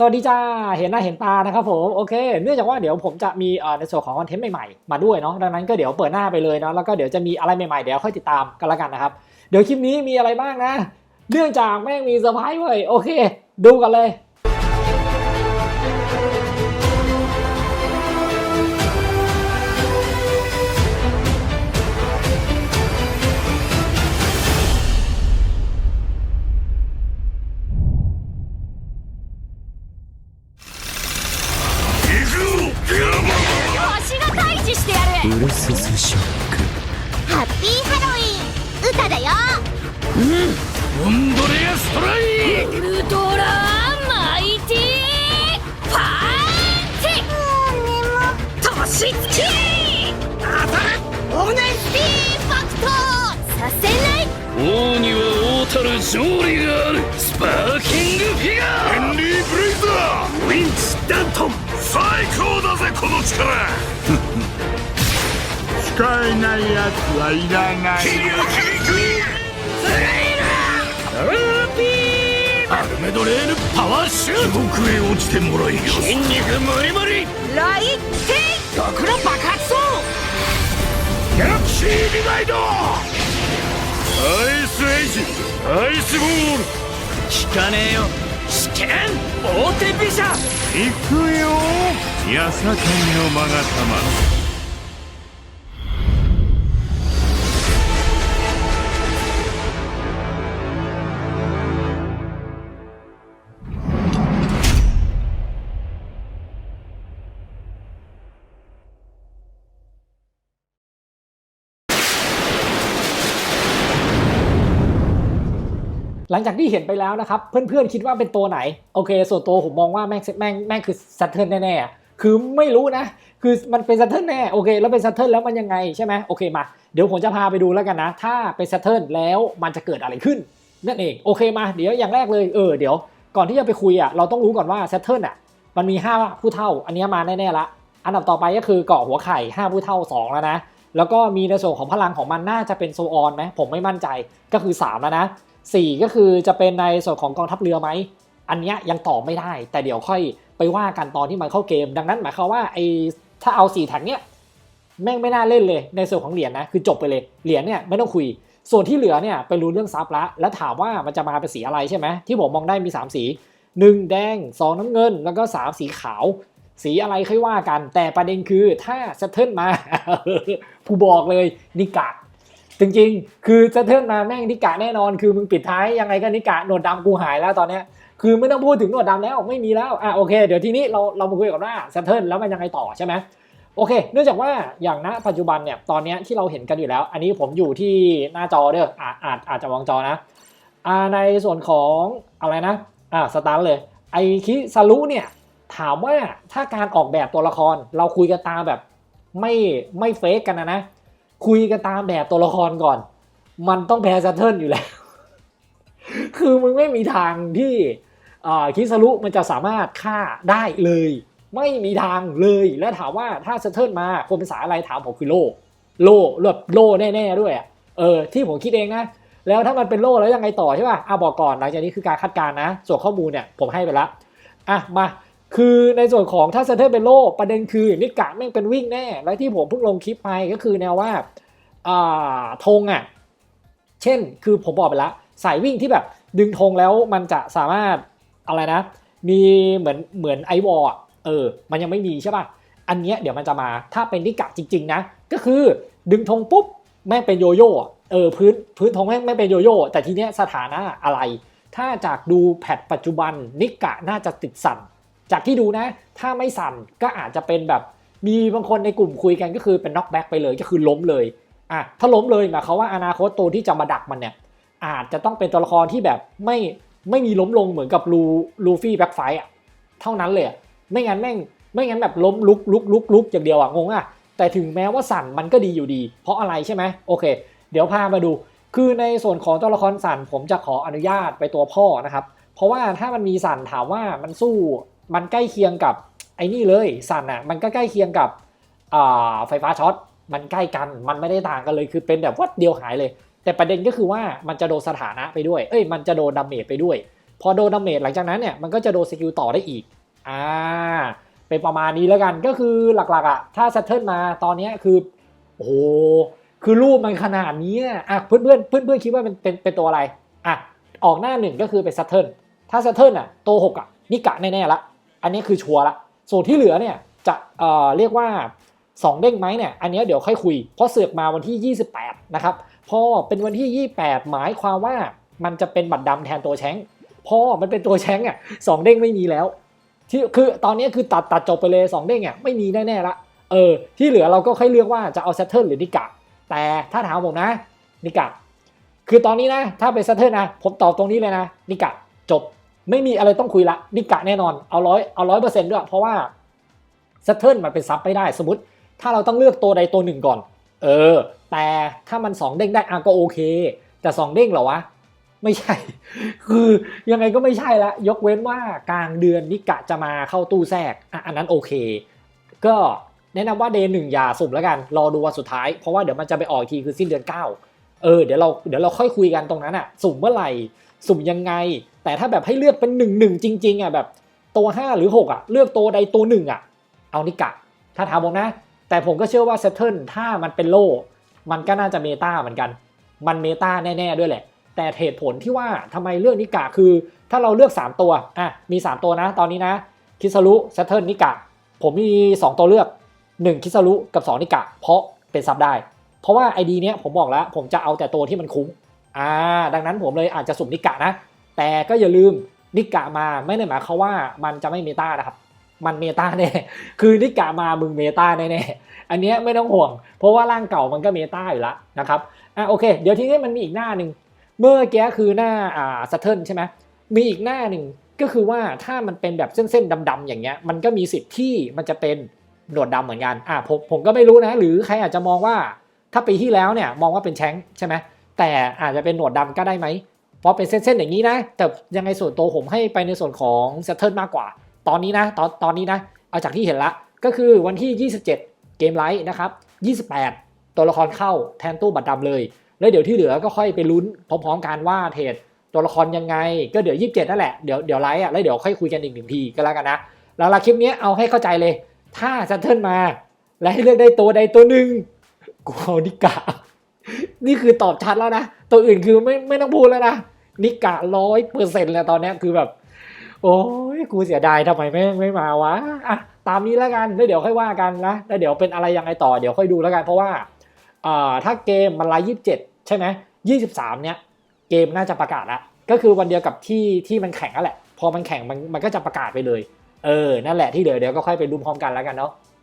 สวัสดีจ้า เห็นหน้าเห็นตานะครับผม โอเค เนื่องจากว่าเดี๋ยวผมจะมีในส่วนของคอนเทนต์ใหม่ๆ มาด้วยเนาะ ดังนั้นก็เดี๋ยวเปิดหน้าไปเลยเนาะ แล้วก็เดี๋ยวจะมีอะไรใหม่ๆ เดี๋ยวค่อยติดตามกันละกันนะครับ เดี๋ยวคลิปนี้มีอะไรบ้างนะ เนื่องจากแม่งมีเซอร์ไพรส์เว้ย โอเค ดูกันเลย ルススショッハッピーハロウィン歌だよ。クオンドレアストライウルトラマイティパンチ。年月当たるオネスティファクト。させない。王には王たる勝利がある。スパーキングフィガー。ヘンリー・ブレイザー。ウィンチ・ダントン。最高だぜこの力。使 えないやつはいらないキリュウキリクイラーピーアルメドレーヌパワーシュート地獄へ落ちてもらいよ筋肉ムリムリライテドクロ爆発層ギャラクシーリバイドアイスエイジアイスボール効かねえよ。試験大手飛車行くよ八坂の間が หลังจากที่เห็นไปแล้วนะครับ เพื่อนๆคิดว่าเป็นตัวไหน โอเค ส่วนตัวผมมองว่าแม่งแม่งแม่งคือซัตเทิลแน่ๆ คือไม่รู้นะ คือมันเป็นซัตเทิลแน่ โอเค แล้วเป็นซัตเทิลแล้วมันยังไงใช่ไหมโอเคมา เดี๋ยวผมจะพาไปดูแล้วกันนะ ถ้าเป็นซัตเทิลแล้วมันจะเกิดอะไรขึ้นนั่นเอง โอเคมา เดี๋ยวอย่างแรกเลย เออ เดี๋ยว ก่อนที่จะไปคุยอะ เราต้องรู้ก่อนว่าซัตเทิลอะ มันมี 5 ผู้เท่า อันนี้มาแน่ๆละ อันดับต่อไปก็คือเกาะหัวไข่ 5 ผู้เท่า 2 แล้วนะ แล้วก็มีในส่วนของพลังของมันน่าจะเป็นโซออนไหมผมไม่มั่นใจ ก็คือ 3 แล้วนะ สี่ก็คือจะเป็นในส่วนของกองทัพเรือไหม อันนี้ยังตอบไม่ได้ แต่เดี๋ยวค่อยไปว่ากันตอนที่มันเข้าเกม ดังนั้นหมายความว่าไอ้ถ้าเอาสี่แถังเนี้ยแม่งไม่น่าเล่นเลย ในส่วนของเหรียญนะคือจบไปเลยเหรียญเนี่ยไม่ต้องคุย ส่วนที่เหลือเนี่ยไปรู้เรื่องซับละแล้วถามว่ามันจะมาเป็นสีอะไรใช่ไหมที่ผมมองได้มี 3 สี 1 แดง 2 น้ำเงิน แล้วก็ 3 สีขาว สีอะไรค่อยว่ากัน แต่ประเด็นคือถ้าเซตเทิลมาผู้บอกเลยนิกะ จริงๆ คือจะเทิร์นมาแม่งนิกะแน่นอน คือมึงปิดท้ายยังไงก็นิกะหนวดดำกูหายแล้วตอนเนี้ยคือไม่ต้องพูดถึงหนวดดำแล้วไม่มีแล้วอะโอเค เดี๋ยวทีนี้เราเรามาคุยกันว่าเซตเทิร์นแล้วมันยังไงต่อใช่ไหมโอเค เนื่องจากว่าอย่างณปัจจุบันเนี่ยตอนเนี้ยที่เราเห็นกันอยู่แล้ว อันนี้ผมอยู่ที่หน้าจอเด้ออาจอาจอาจจะวางจอนะอ่าในส่วนของอะไรนะอ่าสตาร์เลยไอคิซารุเนี่ยถามว่าถ้าการออกแบบตัวละครเราคุยกันตามแบบไม่ไม่เฟกกันนะนะ คุยกันตามแบบตัวละครก่อน มันต้องแพ้ซัตเทิลอยู่แล้ว คือมึงไม่มีทางที่อ่าคิซารุมันจะสามารถฆ่าได้เลย ไม่มีทางเลย และถามว่าถ้าซัตเทิลมาคนเป็นสายอะไรถามผมคือโลโลแบบโลแน่ๆด้วยเออที่ผมคิดเองนะแล้วถ้ามันเป็นโล่แล้วยังไงต่อใช่ป่ะอะบอกก่อนหลังจากนี้คือการคาดการณ์นะ ส่วนข้อมูลเนี่ยผมให้ไปล้วอะมา คือในส่วนของถ้าเซนเตอร์เป็นโล่ประเด็นคือนิกะแม่งเป็นวิ่งแน่ และที่ผมเพิ่งลงคลิปไปก็คือแนวว่าธงอะ เช่นคือผมบอกไปแล้วสายวิ่งที่แบบดึงธงแล้วมันจะสามารถอะไรนะ มีเหมือนเหมือนไอวอลอะเออ มันยังไม่มีใช่ป่ะ อันเนี้ยเดี๋ยวมันจะมาถ้าเป็นนิกะจริง ๆ นะ ก็คือดึงธงปุ๊บแม่งเป็นโยโย่เออพื้นพื้นธงแม่งไม่เป็นโยโย่แต่ทีเนี้ยสถานะอะไร ถ้าจากดูแพทปัจจุบันนิกะน่าจะติดสั่น จากที่ดูนะ ถ้าไม่สั่นก็อาจจะเป็นแบบมีบางคนในกลุ่มคุยกันก็คือเป็นน็อกแบ็กไปเลยก็คือล้มเลยอะถ้าล้มเลยหมายความว่าอนาคตตัวที่จะมาดักมันเนี่ยอาจจะต้องเป็นตัวละครที่แบบไม่ไม่มีล้มลงเหมือนกับลูลูฟี่แบ็กไฟอะเท่านั้นเลยไม่งั้นแม่งไม่งั้นแบบล้มลุกลุกลุกลุกอย่างเดียวอะงงอะแต่ถึงแม้ว่าสั่นมันก็ดีอยู่ดี เพราะอะไรใช่ไหมโอเค เดี๋ยวพามาดู คือในส่วนของตัวละครสั่นผมจะขออนุญาตไปตัวพ่อนะครับ เพราะว่าถ้ามันมีสั่นถามว่ามันสู้ มันใกล้เคียงกับไอ้นี่เลยสั่นอะมันก็ใกล้เคียงกับไฟฟ้าช็อตมันใกล้กันมันไม่ได้ต่างกันเลยคือเป็นแบบวัดเดียวหายเลย แต่ประเด็นก็คือว่ามันจะโดนสถานะไปด้วย เอ้ยมันจะโดนดาเมจไปด้วย พอโดนดาเมจหลังจากนั้นเนี่ยมันก็จะโดนสกิลต่อได้อีกอ่าเป็นประมาณนี้แล้วกันก็คือหลักๆอะถ้าเซตเทิลมาตอนนี้คือโอ้โหคือรูปมันขนาดนี้อะเพื่อนเพื่อนเพื่อนเพื่อนๆคิดว่าเป็นเป็นเป็นตัวอะไรอะออกหน้าหนึ่งก็คือเป็นเซตเทิลถ้าเซตเทิลอะตัวหกอะนิกะแน่ๆละ อันนี้คือชัวร์ละ ส่วนที่เหลือเนี่ยจะเอ่อเรียกว่า 2 เด้งไหมเนี่ย อันนี้เดี๋ยวค่อยคุย เพราะเสือกมาวันที่ 28 นะครับ พอเป็นวันที่ 28 หมายความว่ามันจะเป็นบัตรดำแทนตัวแชงพอมันเป็นตัวแชงอะสองเด้งไม่มีแล้ว ที่คือตอนนี้คือตัดตัดจบไปเลยสองเด้งอะไม่มีแน่ๆละ เออ ที่เหลือเราก็ค่อยเลือกว่าจะเอาเซตเทิลหรือนิกะ แต่ถ้าถามผมนะนิกะ คือตอนนี้นะ ถ้าเป็นเซตเทิลนะ ผมตอบตรงนี้เลยนะนิกะจบ ไม่มีอะไรต้องคุยละนิกะแน่นอนเอาร้อยเอาร้อยเปอร์เซ็นต์ด้วย เพราะว่าเซตเทิลมันเป็นซับไม่ได้สมมติ ถ้าเราต้องเลือกตัวใดตัวหนึ่งก่อน เออ แต่ถ้ามันสองเด้งได้อะก็โอเค แต่สองเด้งเหรอวะ ไม่ใช่ คือยังไงก็ไม่ใช่ละยกเว้นว่ากลางเดือนนิกะจะมาเข้าตู้แทรกอะอันนั้นโอเค ก็แนะนำว่าเดย์หนึ่งอย่าสุ่มแล้วกันรอดูวันสุดท้ายเพราะว่าเดี๋ยวมันจะไปออกอีกทีคือสิ้นเดือน9เออเดี๋ยวเราเดี๋ยวเราค่อยคุยกันตรงนั้นอะ สุ่มเมื่อไหร่ สุ่มยังไง แต่ถ้าแบบให้เลือกเป็นหนึ่งหนึ่งจริงๆอะแบบตัว 5 หรือ 6 อะ เลือกตัวใดตัวหนึ่งอะ เอานิกะ ถ้าถามผมนะ แต่ผมก็เชื่อว่าเซตเทิลถ้ามันเป็นโลมันก็น่าจะเมตาเหมือนกัน มันเมตาแน่ ๆ ด้วยแหละ แต่เหตุผลที่ว่าทำไมเลือกนิกะคือ ถ้าเราเลือก 3 ตัวอะมี 3 ตัวนะ ตอนนี้นะคิซารุเซตเทิลนิกะ ผมมี 2 ตัวเลือก 1 คิซารุกับ 2 นิกะ เพราะเป็นซับได้ เพราะว่าไอดีเนี้ยผมบอกแล้ว ผมจะเอาแต่ตัวที่มันคุ้มอ่าดังนั้นผมเลยอาจจะสุ่มนิกะนะ แต่ก็อย่าลืมนิกะมาไม่ได้หมายความว่ามันจะไม่เมตานะครับ มันเมตาแน่คือนิกะมามึงเมตาแน่ๆอันเนี้ยไม่ต้องห่วง เพราะว่าร่างเก่ามันก็เมตาอยู่แล้วนะครับอะโอเค เดี๋ยวทีนี้มันมีอีกหน้าหนึ่งเมื่อกี้คือหน้าอ่าซัตเทิลใช่ไหมมีอีกหน้าหนึ่งก็คือว่าถ้ามันเป็นแบบเส้นๆดำๆอย่างเงี้ยมันก็มีสิทธิ์ที่มันจะเป็นหนวดดำเหมือนกันอะผมผมก็ไม่รู้นะ หรือใครอาจจะมองว่าถ้าปีที่แล้วเนี่ยมองว่าเป็นแชงใช่ไหมแต่อาจจะเป็นหนวดดำก็ได้ไหม เพราะเป็นเส้นๆอย่างนี้นะ แต่ยังไงส่วนตัวผมให้ไปในส่วนของเซตเทิลมากกว่า ตอนนี้นะ ตอนตอนนี้นะ เอาจากที่เห็นละ ก็คือวันที่ 27 เกมไลท์นะครับ 28 ตัวละครเข้าแทนตู้บัตรดำเลย แล้วเดี๋ยวที่เหลือก็ค่อยไปลุ้นพร้อมๆกันว่าเทรดตัวละครยังไง ก็เดี๋ยว 27 นั่นแหละ เดี๋ยวเดี๋ยวไลท์อะ แล้วเดี๋ยวค่อยคุยกันอีกหนึ่งทีก็แล้วกันนะ แล้วละคลิปนี้เอาให้เข้าใจเลย ถ้าเซตเทิลมา และให้เลือกได้ตัวใดตัวหนึ่งกูเอานิกะ นี่คือตอบชัดแล้วนะ ตัวอื่นคือไม่ไม่ต้องพูดแล้วนะนิกะร้อยเปอร์เซ็นต์แล้วตอนนี้คือแบบ โอ้ยกูเสียดายทำไมไม่ไม่มาวะอะตามนี้แล้วกันแล้วเดี๋ยวค่อยว่ากันนะแล้วเดี๋ยวเป็นอะไรยังไงต่อเดี๋ยวค่อยดูแล้วกัน เพราะว่าอ่าถ้าเกมมันไลยี่สิบเจ็ดใช่ไหมยี่สิบสามเนี้ยเกมน่าจะประกาศละก็คือวันเดียวกับที่ที่มันแข่งนั่นแหละ พอมันแข่งมันมันก็จะประกาศไปเลย เออ นั่นแหละที่เหลือเดี๋ยวก็ค่อยไปดูพร้อมกันแล้วกันเนาะ